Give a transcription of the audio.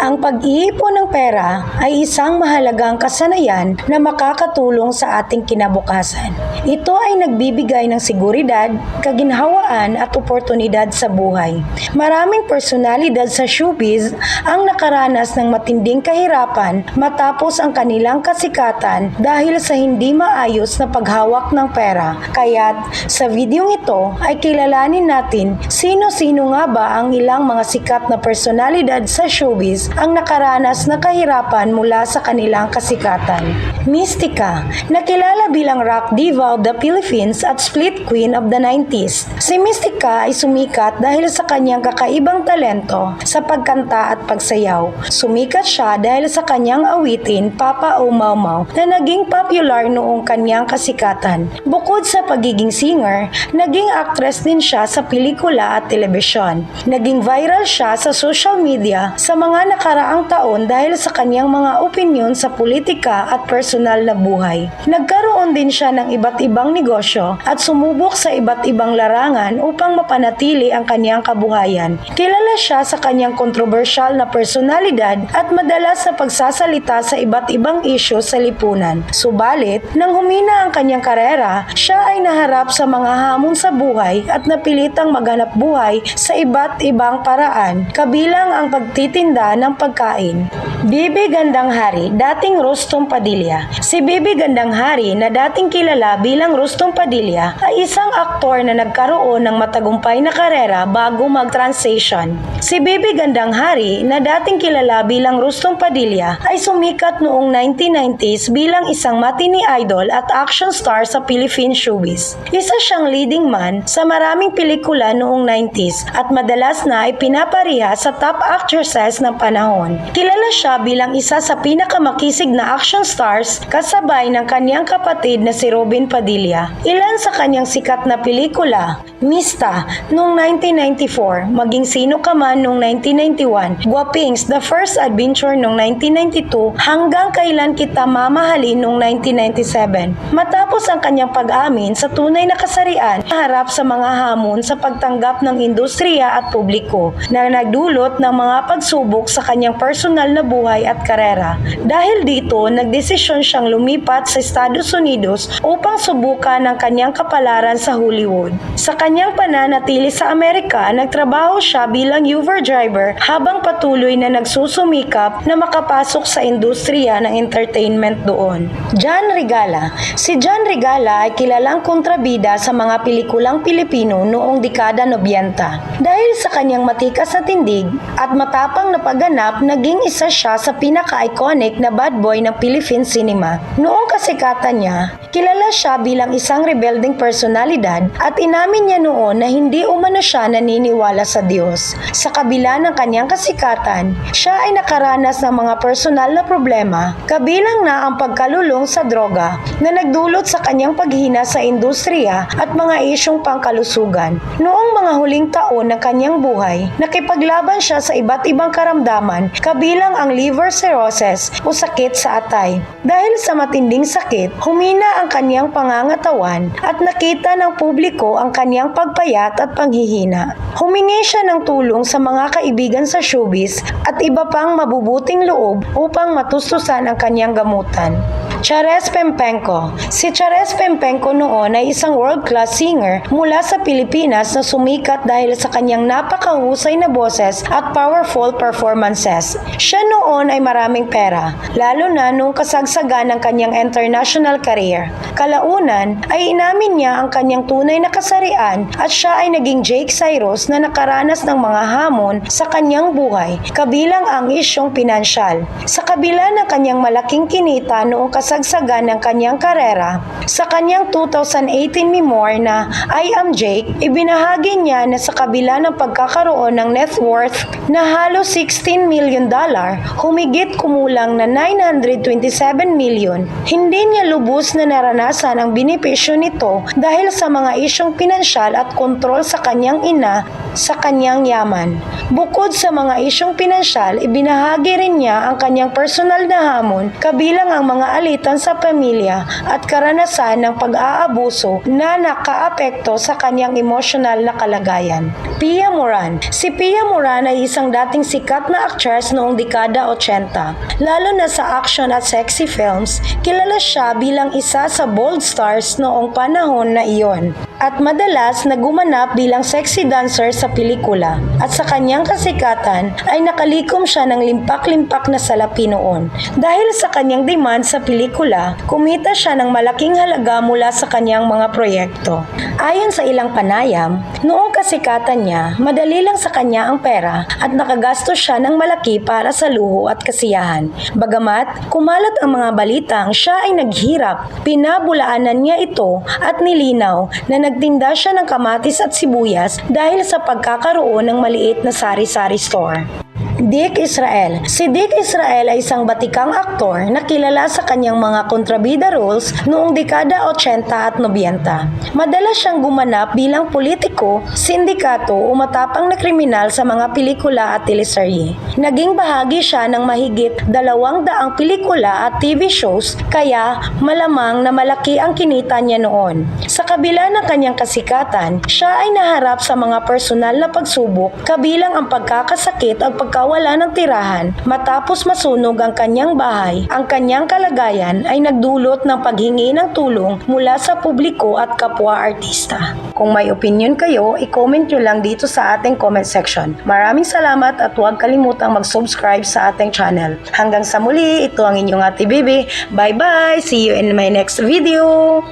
Ang pag-iipon ng pera ay isang mahalagang kasanayan na makakatulong sa ating kinabukasan. Ito ay nagbibigay ng seguridad, kaginhawaan at oportunidad sa buhay. Maraming personalidad sa showbiz ang nakaranas ng matinding kahirapan matapos ang kanilang kasikatan dahil sa hindi maayos na paghawak ng pera. Kaya't sa videong ito ay kilalanin natin sino-sino nga ba ang ilang mga sikat na personalidad sa showbiz ang nakaranas na kahirapan mula sa kanilang kasikatan. Mystica, nakilala bilang rock diva of the Philippines at split queen of the 90s. Si Mystica ay sumikat dahil sa kanyang kakaibang talento sa pagkanta at pagsayaw. Sumikat siya dahil sa kanyang awitin Papa O Mau Mau na naging popular noong kanyang kasikatan. Bukod sa pagiging singer, naging actress din siya sa pelikula at telebisyon. Naging viral siya sa social media sa mga nakaraang taon dahil sa kanyang mga opinyon sa politika at personal na buhay. Nagkaroon din siya ng iba't ibang negosyo at sumubok sa iba't ibang larangan upang mapanatili ang kanyang kabuhayan. Kilala siya sa kanyang kontrobersyal na personalidad at madalas na pagsasalita sa iba't ibang isyu sa lipunan. Subalit, nang humina ang kanyang karera, siya ay naharap sa mga hamon sa buhay at napilitang maghanap buhay sa iba't ibang paraan, kabilang ang pagtitinda ng pagkain. Bibi Gandang Hari, dating Rustom Padilla. Si Bibi Gandang Hari na dating kilala bilang Rustom Padilla ay isang aktor na nagkaroon ng matagumpay na karera bago mag-transition. Si Bibi Gandang Hari na dating kilala bilang Rustom Padilla ay sumikat noong 1990s bilang isang matini idol at action star sa Philippine showbiz. Isa siyang leading man sa maraming pelikula noong 90s at madalas na ay pinapariha sa top actresses ng panahon. Kilala siya bilang isa sa pinakamakisig na action stars kasabay ng kanyang kapatid na si Robin Padilla. Ilan sa kanyang sikat na pelikula, Mista noong 1994, Maging Sino Ka Man noong 1991, Guapings The First Adventure noong 1992, hanggang Kailan Kita Mamahalin noong 1997. Matapos ang kanyang pag-amin sa tunay na kasarian, harap sa mga hamon sa pagtanggap ng industriya at publiko na nagdulot ng mga pagsubok sa kanyang personal na buhay at karera. Dahil dito, nagdesisyon siyang lumipat sa Estados Unidos upang subukan ang kanyang kapalaran sa Hollywood. Sa kanyang pananatili sa Amerika, nagtrabaho siya bilang Uber driver habang patuloy na nagsusumikap na makapasok sa industriya ng entertainment doon. John Regala Si John Regala ay kilalang kontrabida sa mga pelikulang Pilipino noong dekada 90. Dahil sa kanyang matikas na tindig at matapang na pagganap, naging isa siya sa pinaka-iconic na bad boy ng Philippine cinema. Noong kasikatan niya, kilala siya bilang isang rebelding personalidad at inamin niya noon na hindi umano siya naniniwala sa Diyos. Sa kabila ng kanyang kasikatan, siya ay nakaranas ng mga personal na problema, kabilang na ang pagkalulong sa droga na nagdulot sa kanyang paghina sa industriya at mga isyong pangkalusugan. Noong mga huling taon ng kanyang buhay, nakipaglaban siya sa iba't ibang karamdaman, kabilang ang liver cirrhosis o sakit sa atay. Dahil sa matinding sakit, humina ang kanyang pangangatawan at nakita ng publiko ang kanyang pagpayat at panghihina. Humingi siya ng tulong sa mga kaibigan sa showbiz at iba pang mabubuting loob upang matustusan ang kanyang gamutan. Chares Pempenko Si Chares Pempenko noon ay isang world-class singer mula sa Pilipinas na sumikat dahil sa kanyang napakahusay na boses at powerful performances. Siya noon ay maraming pera, lalo na nung kasagsagan ng kanyang international career. Kalaunan ay inamin niya ang kanyang tunay na kasarian at siya ay naging Jake Cyrus na nakaranas ng mga hamon sa kanyang buhay, kabilang ang isyong pinansyal. Sa kabila ng kanyang malaking kinita noong kasagsagan ng kanyang karera, sa kanyang 2018 memoir na I Am Jake, ibinahagi niya na sa kabila ng pagkakaroon ng net worth na halos 16 million dollar, humigit kumulang na 927 million, hindi niya lubos na naranasan ang binipisyo nito dahil sa mga isyong pinansyal at kontrol sa kanyang ina sa kanyang yaman. Bukod sa mga isyong pinansyal, ibinahagi rin niya ang kanyang personal na hamon kabilang ang mga alita kagipitan sa pamilya at karanasan ng pag-aabuso na nakaapekto sa kanyang emosyonal na kalagayan. Pia Moran Si Pia Moran ay isang dating sikat na actress noong dekada 80. Lalo na sa action at sexy films, kilala siya bilang isa sa bold stars noong panahon na iyon. At madalas na gumanap bilang sexy dancer sa pelikula. At sa kanyang kasikatan ay nakalikom siya ng limpak-limpak na salapi noon. Dahil sa kanyang demand sa pelikula, kumita siya ng malaking halaga mula sa kanyang mga proyekto. Ayon sa ilang panayam, noong kasikatan niya, madali lang sa kanya ang pera at nakagasto siya ng malaki para sa luho at kasiyahan. Bagamat kumalat ang mga balitang siya ay naghirap, pinabulaanan niya ito at nilinaw na nagtinda siya ng kamatis at sibuyas dahil sa pagkakaroon ng maliit na sari-sari store. Dick Israel Si Dick Israel ay isang batikang aktor na kilala sa kanyang mga kontrabida roles noong dekada 80 at 90. Madalas siyang gumanap bilang politiko, sindikato o matapang na kriminal sa mga pelikula at teleserye. Naging bahagi siya ng mahigit dalawang daang pelikula at TV shows kaya malamang na malaki ang kinita niya noon. Sa kabila ng kanyang kasikatan, siya ay naharap sa mga personal na pagsubok kabilang ang pagkakasakit at pagkawala ng tirahan matapos masunog ang kanyang bahay. Ang kanyang kalagayan ay nagdulot ng paghingi ng tulong mula sa publiko at kapwa artista. Kung may opinion kayo, i-comment nyo lang dito sa ating comment section. Maraming salamat at huwag kalimutang mag-subscribe sa ating channel. Hanggang sa muli, ito ang inyong ate Bibi. Bye-bye! See you in my next video!